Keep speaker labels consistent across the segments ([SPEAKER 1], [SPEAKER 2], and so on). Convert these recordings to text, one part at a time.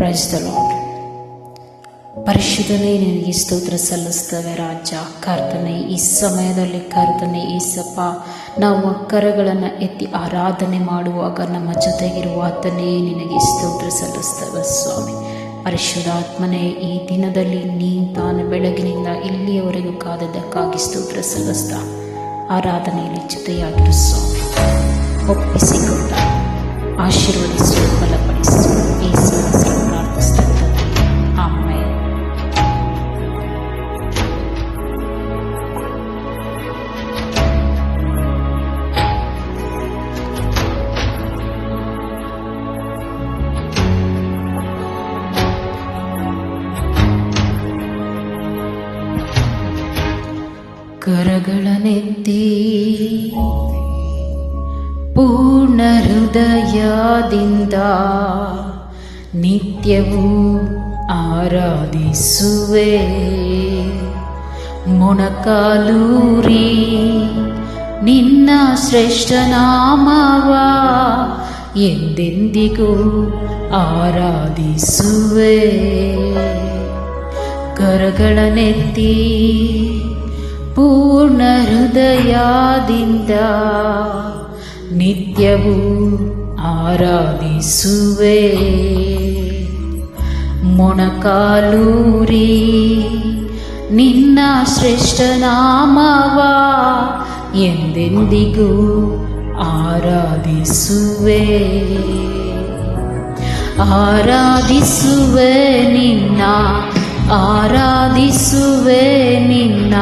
[SPEAKER 1] ಪ್ರೈಸ್ತಲು ಪರಿಶುದ್ಧನೇ, ನಿನಗೆ ಸ್ತೋತ್ರ ಸಲ್ಲಿಸ್ತವೆ ರಾಜ. ಕರ್ತನೆ, ಈ ಸಮಯದಲ್ಲಿ ಕರ್ತನೆ ಈಸಪ್ಪ ನಾವು ಕರಗಳನ್ನು ಎತ್ತಿ ಆರಾಧನೆ ಮಾಡುವಾಗ ನಮ್ಮ ಜೊತೆಗಿರುವ ಆತನೇ ನಿನಗೆ ಸ್ತೋತ್ರ ಸಲ್ಲಿಸ್ತವೆ ಸ್ವಾಮಿ. ಪರಿಶುದ್ಧಾತ್ಮನೇ, ಈ ದಿನದಲ್ಲಿ ನೀ ತಾನು ಬೆಳಗಿನಿಂದ ಇಲ್ಲಿಯವರೆಗೂ ಕಾದದಕ್ಕಾಗಿ ಸ್ತೋತ್ರ ಸಲ್ಲಿಸ್ತ ಆರಾಧನೆಯಲ್ಲಿ ಜೊತೆಯಾಗಿರು ಸ್ವಾಮಿ. ಒಪ್ಪಿಸಿಕೊಂಡ. ಆಶೀರ್ವದಿಸು, ಬಲಪಡಿಸು. ಯೇಸು ಕರಗಳನೆತ್ತಿ ಪೂರ್ಣ ಹೃದಯದಿಂದ ನಿತ್ಯವೂ ಆರಾಧಿಸುವೆ. ಮೊಣಕಾಲೂರಿ ನಿನ್ನ ಶ್ರೇಷ್ಠ ನಾಮವ ಎಂದೆಂದಿಗೂ ಆರಾಧಿಸುವೆ. ಕರಗಳನೆತ್ತಿ ಪೂರ್ಣ ಹೃದಯದಿಂದ ನಿತ್ಯವೂ ಆರಾಧಿಸುವೆ. ಮೊಣಕಾಲೂರಿ ನಿನ್ನ ಶ್ರೇಷ್ಠ ನಾಮವ ಎಂದೆಂದಿಗೂ ಆರಾಧಿಸುವೆ. ಆರಾಧಿಸುವೆ ನಿನ್ನ ಆರಾಧಿಸುವೆ ನಿನ್ನ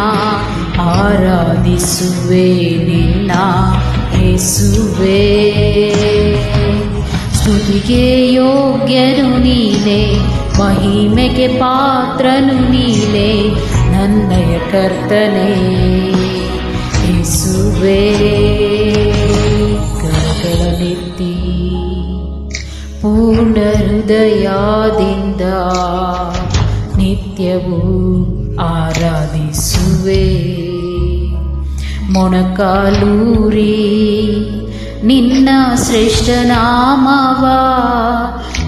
[SPEAKER 1] ಆರಾಧಿಸುವೆ ನಿನ್ನ ಹೆಸುವೆ. ಸ್ತುತಿಗೆ ಯೋಗ್ಯನು ನೀನೆ, ಮಹಿಮೆಗೆ ಪಾತ್ರನು ನೀನೆ, ನನ್ನಯ ಕರ್ತನೆ. ಹೆಸುವೆ ಕರಗಳನೆತ್ತಿ ಪೂರ್ಣ ಹೃದಯದಿಂದ ನಿತ್ಯವೂ ಆರಾಧಿಸುವೆ. ಮೊಣಕಾಲೂರಿ ನಿನ್ನ ಶ್ರೇಷ್ಠ ನಾಮವ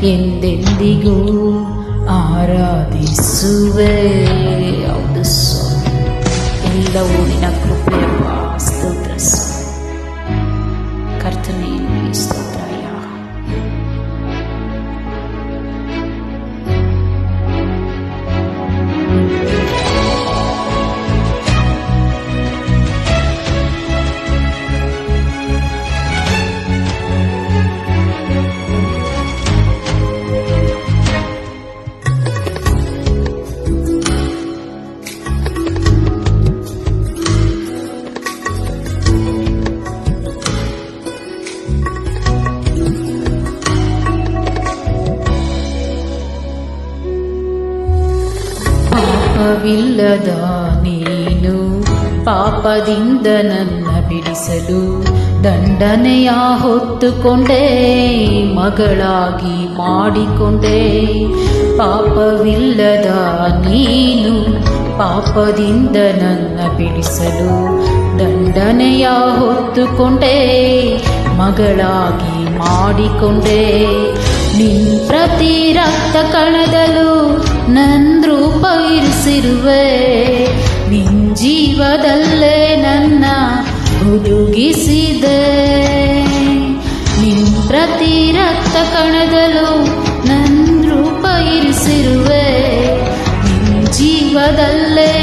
[SPEAKER 1] ಎಂದೆಂದಿಗೂ ಆರಾಧಿಸುವೆ ಹೌದು ಸ್ವಾಮಿ ಎಲ್ಲವೂ ನಿನ್ನ ಕೃಪೆಯವ ಸ್ತೋತ್ರ ಸ್ವಾಮಿ ಕರ್ತನೆ ನಿನಗೆ ಪಾಪವಿಲ್ಲದ ನೀನು, ಪಾಪದಿಂದ ನನ್ನ ಬಿಡಿಸಲು ದಂಡನೆಯ ಹೊತ್ತುಕೊಂಡೆ, ಮಗಳಾಗಿ ಮಾಡಿಕೊಂಡೆ. ಪಾಪವಿಲ್ಲದ ನೀನು, ಪಾಪದಿಂದ ನನ್ನ ಬಿಡಿಸಲು ದಂಡನೆಯ ಹೊತ್ತುಕೊಂಡೆ, ಮಗಳಾಗಿ ಮಾಡಿಕೊಂಡೆ. ನಿನ್ ಪ್ರತಿ ರಕ್ತ ಕಣದಲು ನನ್ ರೂಪ ಇರಿಸಿರುವೆ. ನಿನ್ ಜೀವದಲ್ಲೇ ನನ್ನ ಹುದುಗಿಸಿದೆ. ನಿನ್ ಪ್ರತಿ ರಕ್ತ ಕಣದಲು ನನ್ ರೂಪ ಇರಿಸಿರುವೆ. ನಿನ್ ಜೀವದಲ್ಲೇ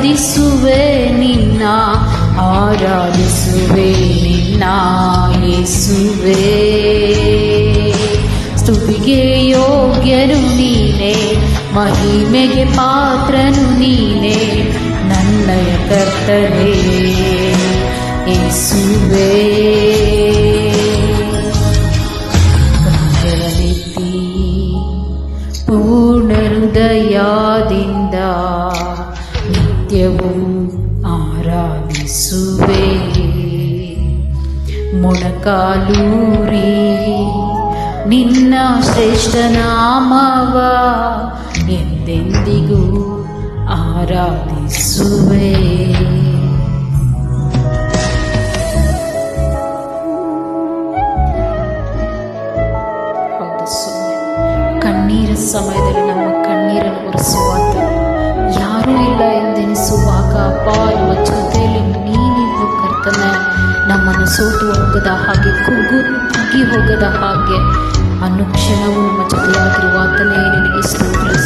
[SPEAKER 1] ಆರಾಧಿಸುವೆ ನಿನ್ನ ಆರಾಧಿಸುವೆ ನಿನ್ನ ಯೇಸುವೆ ಸ್ತುತಿಗೆ ಯೋಗ್ಯನು ನೀನೆ ಮಹಿಮೆಗೆ ಪಾತ್ರನು ನೀನೆ ನನ್ನಯ ಕರ್ತನೆ ಯೇಸುವೆ ಗೌರಿ ನಿನ್ನ ಶ್ರೇಷ್ಠ ನಾಮವ ಎಂದೆಂದಿಗೂ ಆರಾಧಿಸುವೆ ಕಣ್ಣೀರ ಸಮಯದಲ್ಲಿ ನಮ್ಮ ಕಣ್ಣೀರನ್ನು ಒರೆಸುವಾಗ ಯಾರೂ ಇಲ್ಲ ಎಂದೆನಿಸುವಾಗ ಅಪ್ಪ ನಮ್ಮ ಜೊತೆಯಲ್ಲಿ ನೀನಿದ್ದು ಕರ್ತನ ನಮ್ಮನ್ನು ಸೋತು ಹೋಗದ ಹಾಗೆ ಕುಗ್ಗು ಕುಗ್ಗಿ ಹೋಗದ ಹಾಗೆ ಅನುಕ್ಷಣವೂ ನಮ್ಮ ಜೊತೆಯಾಗಿರುವ ಆತನೇ ನಿನಗೆ ಸ್ವಾಮಿ.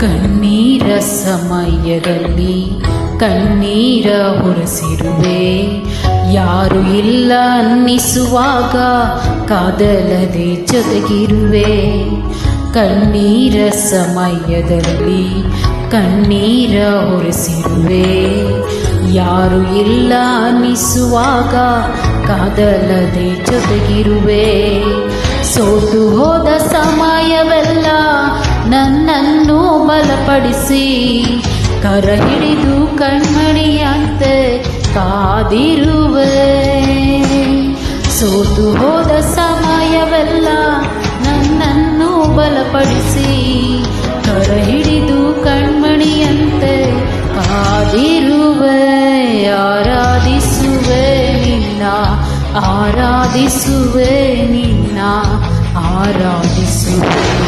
[SPEAKER 1] ಕಣ್ಣೀರ ಸಮಯದಲ್ಲಿ ಕಣ್ಣೀರ ಹೊರಸಿರುವೆ ಯಾರು ಇಲ್ಲ ಅನ್ನಿಸುವಾಗ ಕಾದಲದೆ ಜೊತೆಗಿರುವೆ. ಕಣ್ಣೀರ ಸಮಯದಲ್ಲಿ ಕಣ್ಣೀರ ಹೊರಸಿರುವೆ ಯಾರು ಇಲ್ಲ ಅನ್ನಿಸುವಾಗ ಕಾದಲದೆ ಜೊತೆಗಿರುವೆ. ಸೋತು ಹೋದ ಸಮಯವೆಲ್ಲ ನನ್ನನ್ನು ಬಲಪಡಿಸಿ ಕರ ಹಿಡಿದು ಕಣ್ಮಣಿಯಂತೆ ಕಾದಿರುವೆ. ಸೋತು ಹೋದ ಸಮಯವೆಲ್ಲ ನನ್ನನ್ನು ಬಲಪಡಿಸಿ ಕರ ಹಿಡಿದು ಕಣ್ಮಣಿಯಂತೆ ಕಾದಿರುವೆ. ಆರಾಧಿಸುವೆ ನಿನ್ನ ಆರಾಧಿಸುವೆ ನಿನ್ನ, ಆರಾಧಿಸುವೆ.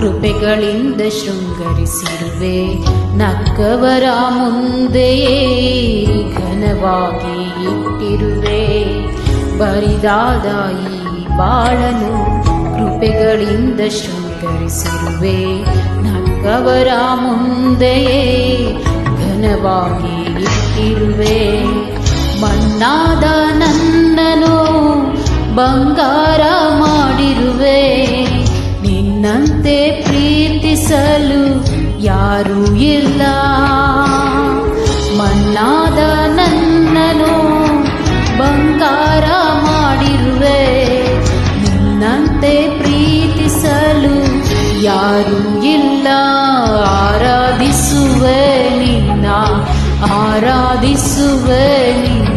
[SPEAKER 1] ಕೃಪೆಗಳಿಂದ ಶೃಂಗರಿಸಿರುವೆ. ನಕ್ಕವರ ಮುಂದೆಯೇ ಘನವಾಗಿ ಇಟ್ಟಿರುವೆ. ಬರಿದಾದ ಈ ಬಾಳನು ಕೃಪೆಗಳಿಂದ ಶೃಂಗರಿಸಿರುವೆ. ನಕ್ಕವರ ಮುಂದೆಯೇ ಘನವಾಗಿ ಇಟ್ಟಿರುವೆ. ಮಣ್ಣಾದ ನನ್ನನು ಬಂಗಾರ ಪ್ರೀತಿಸಲು ಯಾರು ಇಲ್ಲ. ಮಣ್ಣಾದ ನನ್ನನು ಬಂಗಾರ ಮಾಡಿರುವೆ. ನಿನ್ನಂತೆ ಪ್ರೀತಿಸಲು ಯಾರು ಇಲ್ಲ. ಆರಾಧಿಸುವೆ ನಿನ್ನ ಆರಾಧಿಸುವೆ ನಿನ್ನ.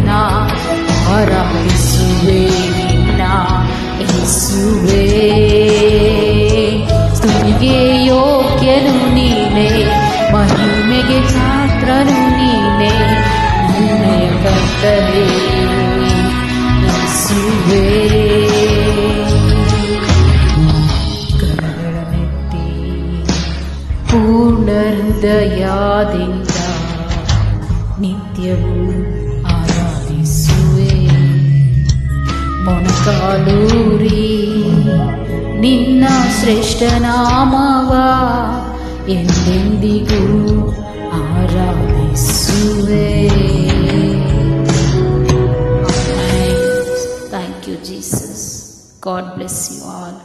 [SPEAKER 1] ಹೃದಯದಿಂದ ನಿತ್ಯವೂ ಆರಾಧಿಸುವೆ ಮೊಣಕಾಲೂರಿ ನಿನ್ನ ಶ್ರೇಷ್ಠ ನಾಮವ ಎಂದೆಂದಿಗೂ ಆರಾಧಿಸುವೆ thank you Jesus God bless you all